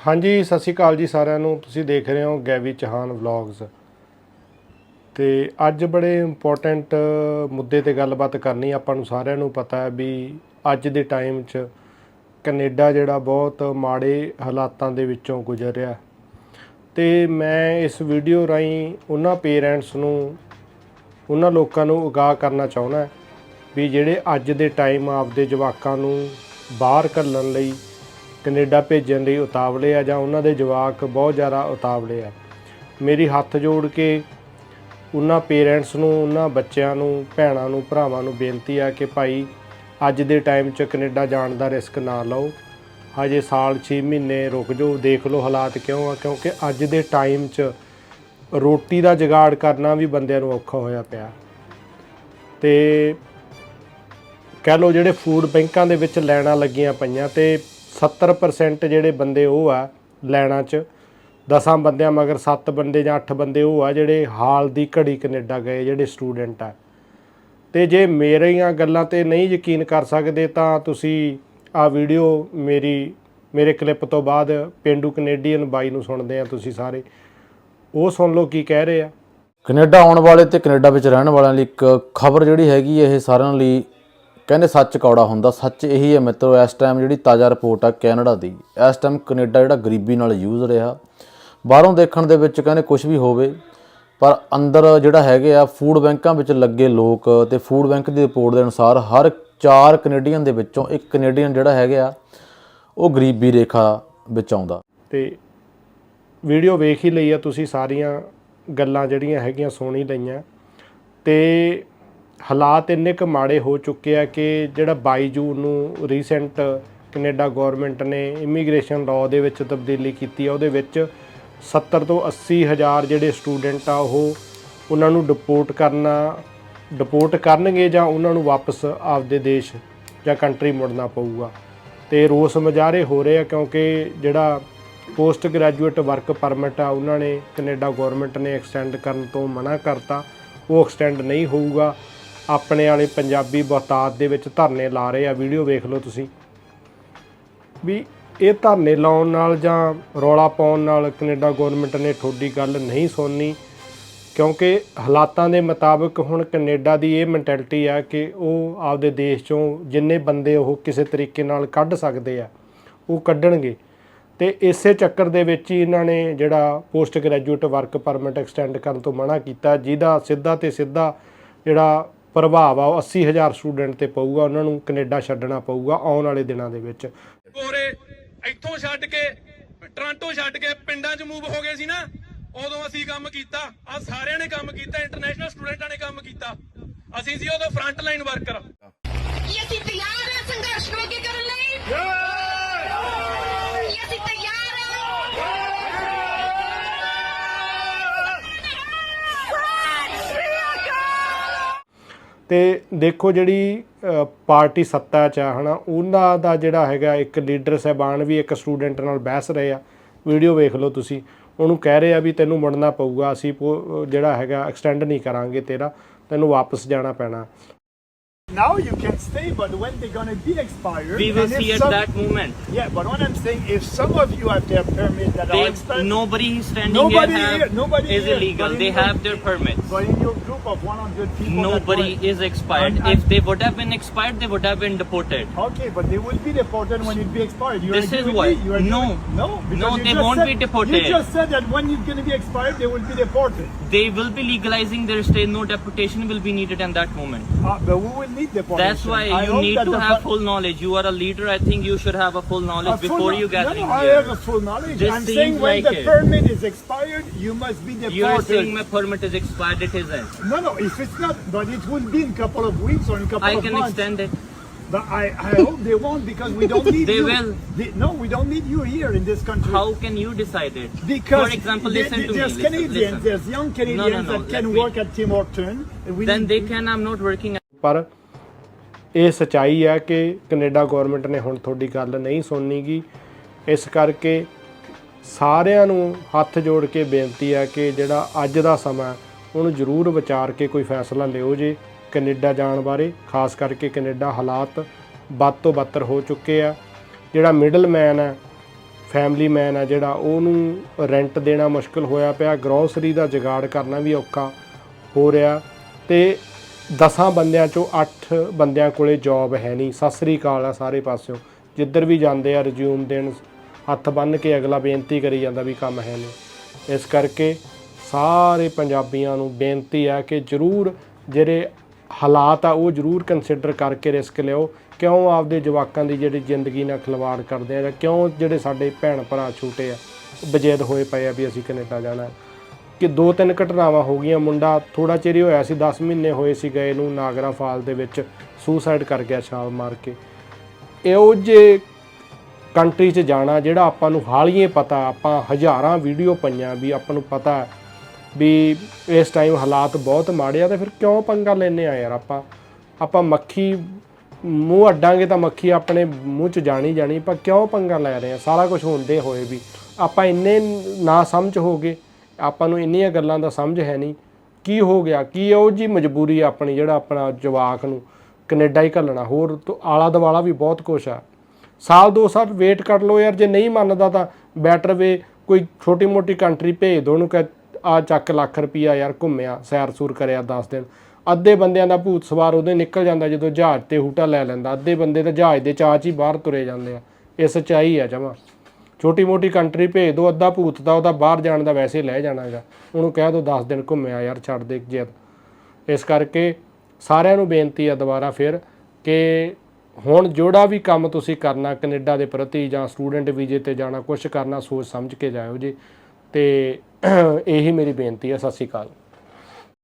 ਹਾਂਜੀ, ਸਤਿ ਸ਼੍ਰੀ ਅਕਾਲ ਜੀ ਸਾਰਿਆਂ ਨੂੰ। ਤੁਸੀਂ ਦੇਖ ਰਹੇ ਹੋ ਗੈਵੀ ਚਹਾਨ ਵਲੌਗਸ ਤੇ ਅੱਜ ਬੜੇ ਇੰਪੋਰਟੈਂਟ ਮੁੱਦੇ ਤੇ ਗੱਲਬਾਤ ਕਰਨੀ ਆਪਾਂ ਨੂੰ ਸਾਰਿਆਂ ਨੂੰ ਪਤਾ ਹੈ ਵੀ ਅੱਜ ਦੇ ਟਾਈਮ 'ਚ ਕੈਨੇਡਾ ਜਿਹੜਾ ਬਹੁਤ ਮਾੜੇ ਹਾਲਾਤਾਂ ਦੇ ਵਿੱਚੋਂ ਗੁਜ਼ਰ ਰਿਹਾ ਤੇ ਮੈਂ ਇਸ ਵੀਡੀਓ ਰਾਹੀਂ ਉਹਨਾਂ ਪੇਰੈਂਟਸ ਨੂੰ, ਉਹਨਾਂ ਲੋਕਾਂ ਨੂੰ ਉਗਾਹ ਕਰਨਾ ਚਾਹੁੰਦਾ ਵੀ ਜਿਹੜੇ ਅੱਜ ਦੇ ਟਾਈਮ ਆਪਦੇ ਜਵਾਕਾਂ ਨੂੰ ਬਾਹਰ ਘੱਲਣ ਲਈ ਕੈਨੇਡਾ ਭੇਜਣ ਲਈ ਉਤਾਵਲੇ ਆ ਜਾਂ ਉਹਨਾਂ ਦੇ ਜਵਾਕ ਬਹੁਤ ਜ਼ਿਆਦਾ ਉਤਾਵਲੇ ਆ। ਮੇਰੀ ਹੱਥ ਜੋੜ ਕੇ ਉਹਨਾਂ ਪੇਰੈਂਟਸ ਨੂੰ, ਉਹਨਾਂ ਬੱਚਿਆਂ ਨੂੰ, ਭੈਣਾਂ ਨੂੰ, ਭਰਾਵਾਂ ਨੂੰ ਬੇਨਤੀ ਆ ਕਿ ਭਾਈ ਅੱਜ ਦੇ ਟਾਈਮ 'ਚ ਕੈਨੇਡਾ ਜਾਣ ਦਾ ਰਿਸਕ ਨਾ ਲਓ। ਹਜੇ ਸਾਲ 6 ਮਹੀਨੇ ਰੁਕ ਜਾਓ, ਦੇਖ ਲਓ ਹਾਲਾਤ ਕਿਉਂ ਆ, ਕਿਉਂਕਿ ਅੱਜ ਦੇ ਟਾਈਮ 'ਚ ਰੋਟੀ ਦਾ ਜਗਾੜ ਕਰਨਾ ਵੀ ਬੰਦਿਆਂ ਨੂੰ ਔਖਾ ਹੋਇਆ ਪਿਆ। ਤੇ ਕਹਿ ਲਓ ਜਿਹੜੇ ਫੂਡ ਬੈਂਕਾਂ ਦੇ ਵਿੱਚ ਲਾਈਨਾਂ ਲੱਗੀਆਂ ਪਈਆਂ ਤੇ 70% ਜਿਹੜੇ ਬੰਦੇ ਉਹ ਆ ਲਾਈਨਾਂ 'ਚ 10 ਬੰਦਿਆਂ ਮਗਰ 7 ਬੰਦੇ ਜਾਂ 8 ਬੰਦੇ ਉਹ ਆ ਜਿਹੜੇ ਹਾਲ ਦੀ ਘੜੀ ਕੈਨੇਡਾ ਗਏ, ਜਿਹੜੇ ਸਟੂਡੈਂਟ ਆ। ਤੇ ਜੇ ਮੇਰੀਆਂ ਗੱਲਾਂ ਤੇ ਨਹੀਂ ਯਕੀਨ ਕਰ ਸਕਦੇ ਤਾਂ ਤੁਸੀਂ ਆ ਵੀਡੀਓ ਮੇਰੀ, ਮੇਰੇ ਕਲਿੱਪ ਤੋਂ ਬਾਅਦ ਪਿੰਡੂ ਕੈਨੇਡੀਅਨ ਬਾਈ ਨੂੰ ਸੁਣਦੇ ਆ ਤੁਸੀਂ ਸਾਰੇ। ਉਹ ਸੁਣ ਲਓ ਕੀ ਕਹਿ ਰਹੇ ਆ। ਕੈਨੇਡਾ ਆਉਣ ਵਾਲੇ ਤੇ ਕੈਨੇਡਾ ਵਿੱਚ ਰਹਿਣ ਵਾਲਿਆਂ ਲਈ ਇੱਕ ਖਬਰ ਜਿਹੜੀ ਹੈਗੀ ਇਹ ਸਾਰਿਆਂ ਲਈ ਕਹਿੰਦੇ ਸੱਚ ਕੌੜਾ ਹੁੰਦਾ, ਸੱਚ ਇਹੀ ਹੈ ਮਿੱਤਰੋ, ਇਸ ਟਾਈਮ ਜਿਹੜੀ ਤਾਜ਼ਾ ਰਿਪੋਰਟ ਆ ਕੈਨੇਡਾ ਦੀ, ਇਸ ਟਾਈਮ ਕੈਨੇਡਾ ਜਿਹੜਾ ਗਰੀਬੀ ਨਾਲ ਯੂਜ਼ ਰਿਹਾ। ਬਾਹਰੋਂ ਦੇਖਣ ਦੇ ਵਿੱਚ ਕਹਿੰਦੇ ਕੁਝ ਵੀ ਹੋਵੇ, ਪਰ ਅੰਦਰ ਜਿਹੜਾ ਹੈਗੇ ਆ ਫੂਡ ਬੈਂਕਾਂ ਵਿੱਚ ਲੱਗੇ ਲੋਕ ਤੇ ਫੂਡ ਬੈਂਕ ਦੀ ਰਿਪੋਰਟ ਦੇ ਅਨੁਸਾਰ ਹਰ 4 ਕੈਨੇਡੀਅਨ ਦੇ ਵਿੱਚੋਂ ਇੱਕ ਕੈਨੇਡੀਅਨ ਜਿਹੜਾ ਹੈਗਾ ਆ, ਉਹ ਗਰੀਬੀ ਰੇਖਾ ਵਿੱਚ ਆਉਂਦਾ। ਤੇ ਵੀਡੀਓ ਵੇਖ ਹੀ ਲਈ ਆ ਤੁਸੀਂ ਸਾਰੀਆਂ ਗੱਲਾਂ ਜਿਹੜੀਆਂ ਹੈਗੀਆਂ, ਸੁਣ ਹੀ ਲਈਆਂ। ਤੇ ਹਾਲਾਤ ਇੰਨੇ ਕੁ ਮਾੜੇ ਹੋ ਚੁੱਕੇ ਆ ਕਿ ਜਿਹੜਾ 22 ਜੂਨ ਨੂੰ ਰੀਸੈਂਟ ਕੈਨੇਡਾ ਗਵਰਨਮੈਂਟ ਨੇ ਇਮੀਗ੍ਰੇਸ਼ਨ ਲਾਅ ਦੇ ਵਿੱਚ ਤਬਦੀਲੀ ਕੀਤੀ ਆ, ਉਹਦੇ ਵਿੱਚ 70 ਤੋਂ 80 ਹਜ਼ਾਰ ਜਿਹੜੇ ਸਟੂਡੈਂਟ ਆ, ਉਹ ਉਹਨਾਂ ਨੂੰ ਡਿਪੋਰਟ ਕਰਨਾ ਡਿਪੋਰਟ ਕਰਨਗੇ ਜਾਂ ਉਹਨਾਂ ਨੂੰ ਵਾਪਸ ਆਪਦੇ ਦੇਸ਼ ਜਾਂ ਕੰਟਰੀ ਮੁੜਨਾ ਪਊਗਾ। ਤੇ ਰੋਸ ਮੁਜ਼ਾਹਰੇ ਹੋ ਰਹੇ ਆ ਕਿਉਂਕਿ ਜਿਹੜਾ ਪੋਸਟ ਗ੍ਰੈਜੂਏਟ ਵਰਕ ਪਰਮਿਟ ਆ, ਉਹਨਾਂ ਨੇ ਕੈਨੇਡਾ ਗਵਰਨਮੈਂਟ ਨੇ ਐਕਸਟੈਂਡ ਕਰਨ ਤੋਂ ਮਨਾ ਕਰਤਾ, ਉਹ ਐਕਸਟੈਂਡ ਨਹੀਂ ਹੋਊਗਾ। ਆਪਣੇ ਵਾਲੇ ਪੰਜਾਬੀ ਬਹੁਤਾਤ ਦੇ ਵਿੱਚ ਧਰਨੇ ਲਾ ਰਹੇ ਆ। ਵੀਡੀਓ ਵੇਖ ਲਓ ਤੁਸੀਂ। ਵੀ ਇਹ ਧਰਨੇ ਲਾਉਣ ਨਾਲ ਜਾਂ ਰੌਲਾ ਪਾਉਣ ਨਾਲ ਕੈਨੇਡਾ ਗਵਰਨਮੈਂਟ ਨੇ ਤੁਹਾਡੀ ਗੱਲ ਨਹੀਂ ਸੁਣਨੀ, ਕਿਉਂਕਿ ਹਾਲਾਤਾਂ ਦੇ ਮੁਤਾਬਕ ਹੁਣ ਕੈਨੇਡਾ ਦੀ ਇਹ ਮੈਂਟੈਲਿਟੀ ਆ ਕਿ ਉਹ ਆਪਦੇ ਦੇਸ਼ ਚੋਂ ਜਿੰਨੇ ਬੰਦੇ ਉਹ ਕਿਸੇ ਤਰੀਕੇ ਨਾਲ ਕੱਢ ਸਕਦੇ ਆ, ਉਹ ਕੱਢਣਗੇ। ਤੇ ਇਸੇ ਚੱਕਰ ਦੇ ਵਿੱਚ ਹੀ ਇਹਨਾਂ ਨੇ ਜਿਹੜਾ post graduate work permit extend ਕਰਨ ਤੋਂ ਮਨਾ ਕੀਤਾ, ਜਿਹਦਾ ਸਿੱਧਾ ਤੇ ਸਿੱਧਾ ਜਿਹੜਾ ਪ੍ਰਭਾਵ ਆ, ਉਹ 80000 ਸਟੂਡੈਂਟ ਤੇ ਪਊਗਾ, ਉਹਨਾਂ ਨੂੰ ਕੈਨੇਡਾ ਛੱਡਣਾ ਪਊਗਾ ਆਉਣ ਵਾਲੇ ਦਿਨਾਂ ਦੇ ਵਿੱਚ। ਗੋਰੇ ਇੱਥੋਂ ਛੱਡ ਕੇ, ਟ੍ਰਾਂਟੋ ਛੱਡ ਕੇ ਪਿੰਡਾਂ 'ਚ ਮੂਵ ਹੋ ਗਏ ਸੀ ਨਾ, ਉਦੋਂ ਅਸੀਂ ਕੰਮ ਕੀਤਾ ਆ ਸਾਰਿਆਂ ਨੇ ਕੰਮ ਕੀਤਾ ਇੰਟਰਨੈਸ਼ਨਲ ਸਟੂਡੈਂਟਾਂ ਨੇ ਕੰਮ ਕੀਤਾ। ਅਸੀਂ ਸੀ ਉਦੋਂ ਫਰੰਟ ਲਾਈਨ ਵਰਕਰ ਕੀ ਅਸੀਂ ਤਿਆਰ ਹਾਂ ਸੰਘਰਸ਼ ਨੂੰ ਅੱਗੇ ਕਰਨ ਲਈ ਕੀ ਅਸੀਂ ਤਿਆਰ ਹਾਂ ਤੇ ਦੇਖੋ ਜਿਹੜੀ ਪਾਰਟੀ ਸੱਤਾ 'ਚ ਆ, ਹਨਾ, ਉਹਨਾਂ ਦਾ ਜਿਹੜਾ ਹੈਗਾ ਇੱਕ ਲੀਡਰ ਸਹਿਬਾਨ ਵੀ ਇੱਕ ਸਟੂਡੈਂਟ ਨਾਲ ਬਹਿਸ ਰਹੇ ਆ। ਵੀਡੀਓ ਵੇਖ ਲਓ ਤੁਸੀਂ, ਉਹਨੂੰ ਕਹਿ ਰਹੇ ਆ ਵੀ ਤੈਨੂੰ ਮੁੜਨਾ ਪਊਗਾ, ਅਸੀਂ ਪੋ- ਜਿਹੜਾ ਹੈਗਾ, ਐਕਸਟੈਂਡ ਨਹੀਂ ਕਰਾਂਗੇ ਤੇਰਾ, ਤੈਨੂੰ ਵਾਪਸ ਜਾਣਾ ਪੈਣਾ। Now you can stay, but when they're gonna be expired, We will see at some- that moment. Yeah, but what I'm saying, if some of you have their permit that They, are expired, nobody standing Nobody here, have, here, nobody is here, illegal. They your- have their permits. but in your group of 100 people, Nobody is expired. And- and- if they would have been expired, they would have been deported. Okay, but they will be deported when it be expired. You This is with what- me? You agree no. with- no, No, they won't said, be deported. You just said that when it's going to be expired, they will be deported. They will be legalizing their stay. No deportation will be needed in that moment. Uh, but we will need deportation. That's why I you need to have full knowledge. You are a leader. I think you should have a full a knowledge full before kno- you gathering no, no, I here. have a full knowledge. This I'm seems saying when like the it. permit is expired, you must be deported. You are saying my permit is expired. It isn't. No, no, if it's not, but it will be in a couple of weeks or in a couple I of can months. extend it. But I, I hope they won't because we don't need They you. will. They- will. no, we don't need you here in this country. How can you decide it? Because For example, there- listen to me. there's Listen, Canadians, listen. there's young Canadians no, that can let me- work at Tim Horton. Then need- they can. I'm not working. ਪਰ ਇਹ ਸਚਾਈ ਹੈ ਕਿ Canada government ਨੇ ਹੁਣ ਤੁਹਾਡੀ ਗੱਲ ਨਹੀਂ ਸੁਣਨੀਗੀ। ਇਸ ਕਰਕੇ ਸਾਰਿਆਂ ਨੂੰ ਹੱਥ ਜੋੜ ਕੇ ਬੇਨਤੀ ਹੈ ਕਿ ਜਿਹੜਾ ਅੱਜ ਦਾ ਸਮਾਂ ਉਹਨੂੰ ਜ਼ਰੂਰ ਵਿਚਾਰ ਕੇ ਕੋਈ ਫੈਸਲਾ ਲਿਓ ਜੇ ਕੈਨੇਡਾ ਜਾਣ ਬਾਰੇ। ਖਾਸ ਕਰਕੇ ਕੈਨੇਡਾ ਹਾਲਾਤ ਵੱਧ ਤੋਂ ਬੱਤਰ ਹੋ ਚੁੱਕੇ ਆ। ਜਿਹੜਾ ਮਿਡਲ ਮੈਨ ਹੈ ਫੈਮਿਲੀ ਮੈਨ ਆ ਜਿਹੜਾ ਉਹਨੂੰ ਰੈਂਟ ਦੇਣਾ ਮੁਸ਼ਕਲ ਹੋਇਆ ਪਿਆ। ਗਰੋਸਰੀ ਦਾ ਜਗਾੜ ਕਰਨਾ ਵੀ ਔਖਾ ਹੋ ਰਿਹਾ। ਤੇ 10 ਬੰਦਿਆਂ ਚੋਂ 8 ਬੰਦਿਆਂ ਕੋਲੇ ਜੌਬ ਹੈ ਨਹੀਂ। ਸਤਿ ਸ੍ਰੀ ਅਕਾਲ ਆ ਸਾਰੇ ਪਾਸਿਓਂ। ਜਿੱਧਰ ਵੀ ਜਾਂਦੇ ਆ ਰਿਜ਼ਿਊਮ ਦੇਣ ਹੱਥ ਬੰਨ ਕੇ ਅਗਲਾ ਬੇਨਤੀ ਕਰੀ ਜਾਂਦਾ ਵੀ ਕੰਮ ਹੈ ਨਹੀਂ। ਇਸ ਕਰਕੇ ਸਾਰੇ ਪੰਜਾਬੀਆਂ ਨੂੰ ਬੇਨਤੀ ਆ ਕਿ ਜਰੂਰ ਜਿਹੜੇ ਹਾਲਾਤ ਆ, ਉਹ ਜਰੂਰ ਕੰਸੀਡਰ ਕਰਕੇ ਰਿਸਕ ਲਿਓ। ਕਿਉਂ ਆਪਦੇ ਜਵਾਕਾਂ ਦੀ ਜਿਹੜੀ ਜ਼ਿੰਦਗੀ ਨਾਲ ਖਿਲਵਾੜ ਕਰਦੇ ਆ ਜਾਂ ਕਿਉਂ ਜਿਹੜੇ ਸਾਡੇ ਭੈਣ ਭਰਾ ਛੋਟੇ ਆ, ਬਜੇਦ ਹੋਏ ਪਏ ਆ ਵੀ ਅਸੀਂ ਕੈਨੇਡਾ ਜਾਣਾ। ਹੈ। ਕਿ ਦੋ ਤਿੰਨ ਘਟਨਾਵਾਂ ਹੋ ਗਈਆਂ। ਮੁੰਡਾ ਥੋੜਾ ਚਿਰ ਹੀ ਹੋਇਆ ਸੀ 10 ਮਹੀਨੇ ਹੋਏ ਸੀ ਗਏ ਨੂੰ ਨਾਗਰਾ ਫਾਲ ਦੇ ਵਿੱਚ ਸੁਸਾਈਡ ਕਰ ਗਿਆ ਛਾਲ ਮਾਰ ਕੇ। ਇਹੋ ਜੇ ਕੰਟਰੀ 'ਚ ਜਾਣਾ ਜਿਹੜਾ ਆਪਾਂ ਨੂੰ ਹਾਲੀਏ ਪਤਾ, ਆਪਾਂ ਹਜ਼ਾਰਾਂ ਵੀਡੀਓ ਪਈਆਂ ਵੀ ਆਪਾਂ ਨੂੰ ਪਤਾ ਵੀ ਇਸ ਟਾਈਮ ਹਾਲਾਤ ਬਹੁਤ ਮਾੜੇ ਆ ਤੇ ਫਿਰ ਕਿਉਂ ਪੰਗਾ ਲੈਨੇ ਆ ਯਾਰ ਆਪਾਂ? ਆਪਾਂ ਮੱਖੀ ਮੂੰਹ ਅੱਡਾਂਗੇ ਤਾਂ ਮੱਖੀ ਆਪਣੇ ਮੂੰਹ 'ਚ ਜਾਣੀ ਜਾਣੀ ਪਰ ਕਿਉਂ ਪੰਗਾ ਲੈ ਰਹੇ ਆ? ਸਾਰਾ ਕੁਝ ਹੁੰਦੇ ਹੋਏ ਵੀ ਆਪਾਂ ਇੰਨੇ ਨਾ ਸਮਝ ਹੋ ਗਏ ਆਪਾਂ ਨੂੰ ਇੰਨੀਆਂ ਗੱਲਾਂ ਦਾ ਸਮਝ ਹੈ ਨਹੀਂ। ਕੀ ਹੋ ਗਿਆ? ਕੀ ਉਹ ਜੀ ਮਜਬੂਰੀ ਆਪਣੀ ਜਿਹੜਾ ਆਪਣਾ ਜਵਾਕ ਨੂੰ ਕੈਨੇਡਾ ਹੀ ਘੱਲਣਾ? ਹੋਰ ਤੋਂ ਆਲਾ ਦਵਾਲਾ ਵੀ ਬਹੁਤ ਕੁਛ ਆ। ਸਾਲ ਦੋ ਸਾਲ ਵੇਟ ਕਰ ਲਓ ਯਾਰ, ਜੇ ਨਹੀਂ ਮੰਨਦਾ ਤਾਂ ਬੈਟਰ ਵੇ ਕੋਈ ਛੋਟੀ ਮੋਟੀ ਕੰਟਰੀ ਭੇਜ ਦੋ, ਉਹਨੂੰ ਕਹ, ਆ ਚੱਕ ਲੱਖ ਰੁਪਈਆ ਯਾਰ ਘੁੰਮਿਆ, ਸੈਰ ਸੂਰ ਕਰਿਆ 10 ਦਿਨ। ਅੱਧੇ ਬੰਦਿਆਂ ਦਾ ਭੂਤ ਸਵਾਰ ਉਹਦੇ ਨਿਕਲ ਜਾਂਦਾ ਜਦੋਂ ਜਹਾਜ਼ ਤੇ ਹੂਟਾ ਲੈ ਲੈਂਦਾ। ਅੱਧੇ ਬੰਦੇ ਤਾਂ ਜਹਾਜ਼ ਦੇ ਚਾਚ ਹੀ ਬਾਹਰ ਤੁਰੇ ਜਾਂਦੇ ਆ। ਇਹ ਸੱਚਾਈ ਆ ਜਮਾ। ਛੋਟੀ ਮੋਟੀ ਕੰਟਰੀ ਭੇਜ ਦੋ, ਅੱਧਾ ਭੂਤ ਦਾ, ਉਹਦਾ ਬਾਹਰ ਜਾਣ ਦਾ ਵੈਸੇ ਲੈ ਜਾਣਾਗਾ ਉਹਨੂੰ ਕਹਿ ਦੋ 10 ਦਿਨ ਘੁੰਮਿਆ ਯਾਰ, ਛੱਡ ਦੇ ਜੇ। ਇਸ ਕਰਕੇ ਸਾਰਿਆਂ ਨੂੰ ਬੇਨਤੀ ਆ ਦੁਬਾਰਾ ਫਿਰ ਕਿ ਹੁਣ ਜਿਹੜਾ ਵੀ ਕੰਮ ਤੁਸੀਂ ਕਰਨਾ, ਕੈਨੇਡਾ ਦੇ ਪ੍ਰਤੀ ਜਾਂ ਸਟੂਡੈਂਟ ਵੀਜ਼ੇ ਤੇ ਜਾਣਾ ਕੁਝ ਕਰਨਾ, ਸੋਚ ਸਮਝ ਕੇ ਜਾਇਓ ਜੀ। ਤੇ ਇਹੀ ਮੇਰੀ ਬੇਨਤੀ ਹੈ ਸਤਿ ਸ਼੍ਰੀ ਅਕਾਲ।